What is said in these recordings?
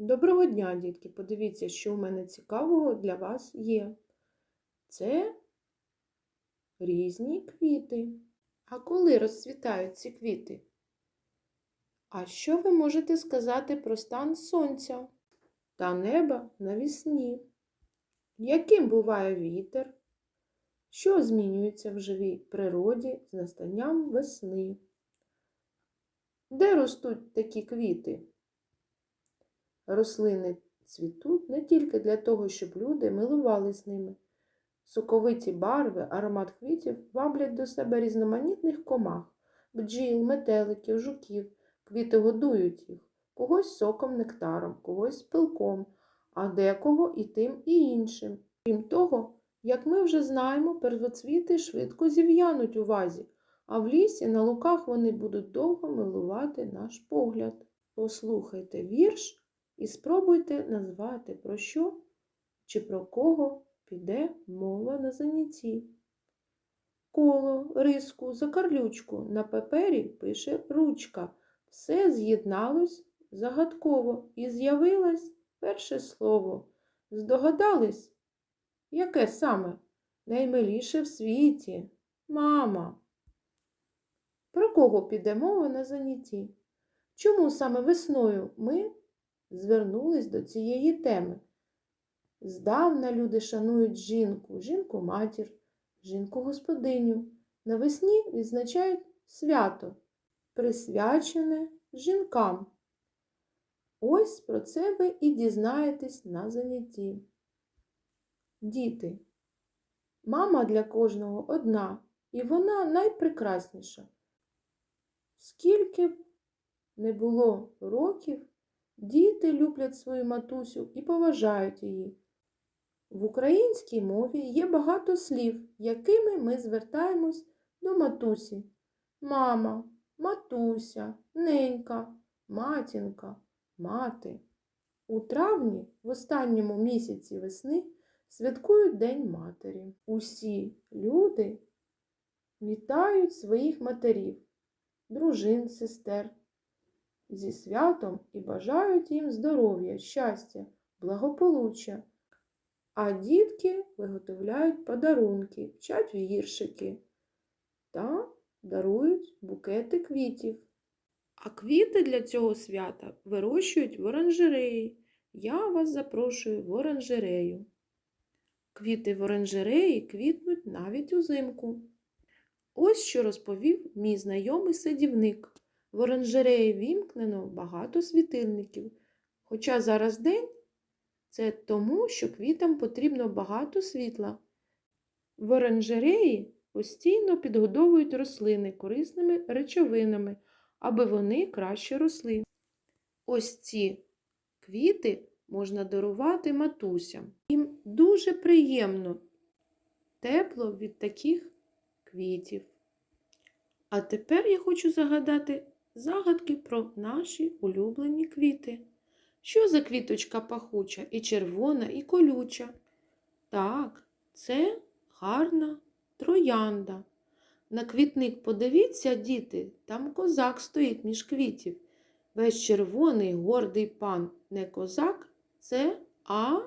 Доброго дня, дітки! Подивіться, що у мене цікавого для вас є. Це різні квіти. А коли розцвітають ці квіти? А що ви можете сказати про стан сонця та неба навесні? Яким буває вітер? Що змінюється в живій природі з настанням весни? Де ростуть такі квіти? Рослини цвітуть не тільки для того, щоб люди милувались ними. Соковиті барви, аромат квітів ваблять до себе різноманітних комах, бджіл, метеликів, жуків. Квіти годують їх, когось соком нектаром, когось пилком, а декого і тим, і іншим. Крім того, як ми вже знаємо, первоцвіти швидко зів'януть у вазі, а в лісі на луках вони будуть довго милувати наш погляд. Послухайте вірш і спробуйте назвати про що чи про кого піде мова на занятті. Коло, риску, закарлючку на папері пише ручка. Все з'єдналось загадково і з'явилось перше слово. Здогадались? Яке саме? Наймиліше в світі? Мама. Про кого піде мова на занятті? Чому саме весною ми звернулись до цієї теми? Здавна люди шанують жінку, жінку-матір, жінку-господиню. Навесні відзначають свято, присвячене жінкам. Ось про це ви і дізнаєтесь на занятті. Діти. Мама для кожного одна, і вона найпрекрасніша. Скільки б не було років, діти люблять свою матусю і поважають її. В українській мові є багато слів, якими ми звертаємось до матусі. Мама, матуся, ненька, матінка, мати. У травні, в останньому місяці весни, святкують День Матері. Усі люди вітають своїх матерів, дружин, сестер зі святом і бажають їм здоров'я, щастя, благополуччя. А дітки виготовляють подарунки, вчать віршики та дарують букети квітів. А квіти для цього свята вирощують в оранжереї. Я вас запрошую в оранжерею. Квіти в оранжереї квітнуть навіть узимку. Ось що розповів мій знайомий садівник. В оранжереї вімкнено багато світильників. Хоча зараз день це тому, що квітам потрібно багато світла. В оранжереї постійно підгодовують рослини корисними речовинами, аби вони краще росли. Ось ці квіти можна дарувати матусям. Їм дуже приємно, тепло від таких квітів. А тепер я хочу загадати загадки про наші улюблені квіти. Що за квіточка пахуча і червона, і колюча? Так, це гарна троянда. На квітник подивіться, діти, там козак стоїть між квітів. Весь червоний гордий пан не козак, це а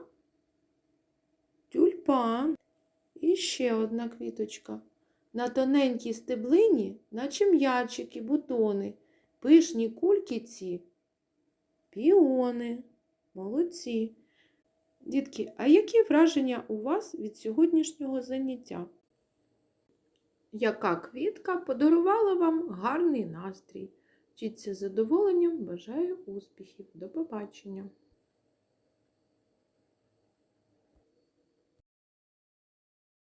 тюльпан. І ще одна квіточка. На тоненькій стеблині, наче м'ячики, бутони, пишні кульки ці. Піони, молодці. Дітки, а які враження у вас від сьогоднішнього заняття? Яка квітка подарувала вам гарний настрій? Вчіться задоволенням, бажаю успіхів. До побачення!